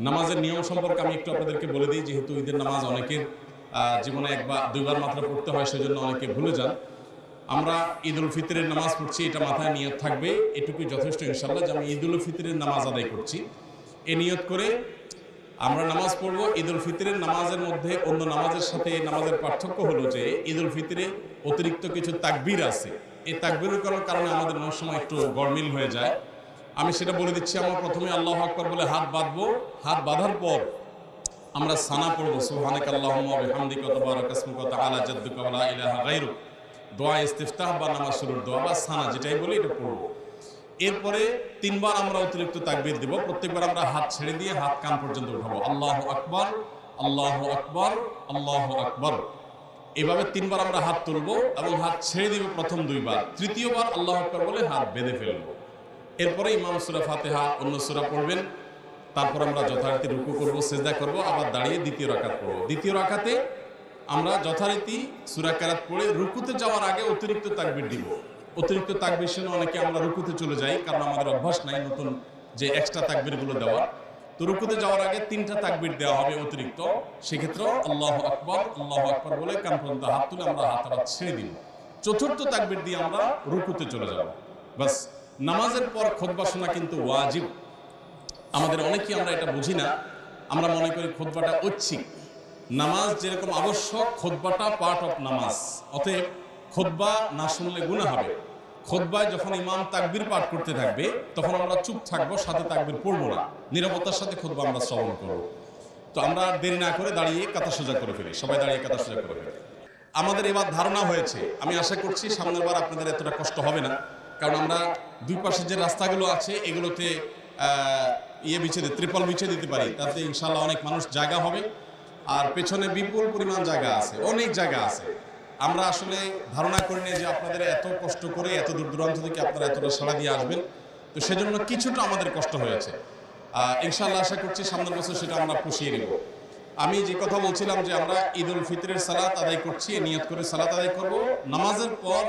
নামাজের নিয়ম সম্পর্কে আমি একটু আপনাদেরকে বলে দিই, যেহেতু ঈদের নামাজ অনেকের জীবনে একবার, দুইবার মাত্র পড়তে হয়, সেজন্য অনেকে ভুলে যান। আমরা ঈদ উল ফিতরের নামাজ পড়ছি, এটা মাথায় নিয়ত থাকবে, এটুকুই যথেষ্ট ইনশাল্লাহ যে আমি ঈদ উল ফিতরের নামাজ আদায় করছি। এ নিয়ত করে আমরা নামাজ পড়ব ঈদ উল ফিতরের নামাজের মধ্যে অন্য নামাজের সাথে নামাজের পার্থক্য হলো যে ঈদ উল ফিতরে অতিরিক্ত কিছু তাকবির আছে। এই তাকবীরের কারণ- কারণে আমাদের অনেক সময় একটু গরমিল হয়ে যায়। আমি সেটা বলে দিচ্ছি, আমরা প্রথমে আল্লাহ আকবর বলে হাত বাঁধবো। হাত বাঁধার পর আমরা সানা পড়ব ইলাহা গায়রুক। দোয়া, ইস্তিফতাহ বা শুরুর দোয়া বা সানা, যেটাই বলি এটা পড়ব। এরপরে তিনবার আমরা অতিরিক্ত তাকবীর দিব, প্রত্যেকবার আমরা হাত ছেড়ে দিয়ে হাত কান পর্যন্ত উঠাবো। আল্লাহু আকবার আল্লাহু আকবার, আল্লাহু আকবর। এভাবে তিনবার আমরা হাত তুলবো এবং হাত ছেড়ে দিব প্রথম দুইবার। তৃতীয়বার আল্লাহ আকবার বলে হাত বেঁধে ফেলব। এরপরে ইমাম সুরা ফাতেহা অন্য সুরা পড়বেন। তারপর আমরা যথারীতি রুকু করব, সেজদা করব, আবার দাঁড়িয়ে দ্বিতীয় রাকাত পড়ব। দ্বিতীয় রাকাতে আমরা যথারীতি সুরা কেরাত পড়ে রুকুতে যাওয়ার আগে অতিরিক্ত তাকবির দিব। অতিরিক্ত তাকবির শুনে অনেকে আমরা রুকুতে চলে যাই, কারণ আমাদের অভ্যাস নাই নতুন যে এক্সট্রা তাকবিরগুলো দেওয়া তো রুকুতে যাওয়ার আগে তিনটা তাকবির দেওয়া হবে অতিরিক্ত। সেক্ষেত্রে আল্লাহ আকবর আল্লাহ আকবর বলে কান হাত তুলে আমরা হাত ছেড়ে দিব। চতুর্থ তাকবির দিয়ে আমরা রুকুতে চলে যাব। বাস নামাজের পর খোদবা শোনা কিন্তু ওয়াজিব। আমাদের অনেকেই আমরা এটা বুঝি না। আমরা মনে করি খোদবাটা ঐচ্ছিক। নামাজ যেরকম আবশ্যক, খোদবাটা পার্ট অফ নামাজ। অতএব খোদবা না শুনলে গুণা হবে। খোদবায় যখন ইমাম তাকবির পাঠ করতে থাকবে, তখন আমরা চুপ থাকব, সাথে তাকবির পড়ব না। নিরাপত্তার সাথে খোদবা আমরা শ্রবণ করব। তো আমরা দেরি না করে দাঁড়িয়ে কাতা সোজা করে ফেলি। সবাই দাঁড়িয়ে কাতা সোজা করে ফেলি। আমাদের এবার ধারণা হয়েছে। আমি আশা করছি সামনের বার আপনাদের এতটা কষ্ট হবে না। কারণ আমরা দুই পাশে যে রাস্তাগুলো আছে, এগুলোতে ইয়ে বিছিয়ে দিতে ত্রিপল বিছিয়ে দিতে পারি। তাতে ইনশাল্লাহ অনেক মানুষ জায়গা হবে। আর পেছনে বিপুল পরিমাণ জায়গা আছে, অনেক জায়গা আছে। আমরা আসলে ধারণা করি না যে আপনাদের এত কষ্ট করে, এত দূর দূরান্ত থেকে আপনারা এতটা সাড়া দিয়ে আসবেন। তো সেজন্য কিছুটা আমাদের কষ্ট হয়েছে। ইনশাল্লাহ আশা করছি সামনের বছর সেটা আমরা পুষিয়ে নেব। আমি যে কথা বলছিলাম যে আমরা ঈদ উল ফিতরের সালাত আদায় করছি, নিয়ত করে সালাত আদায় করব। নামাজের পর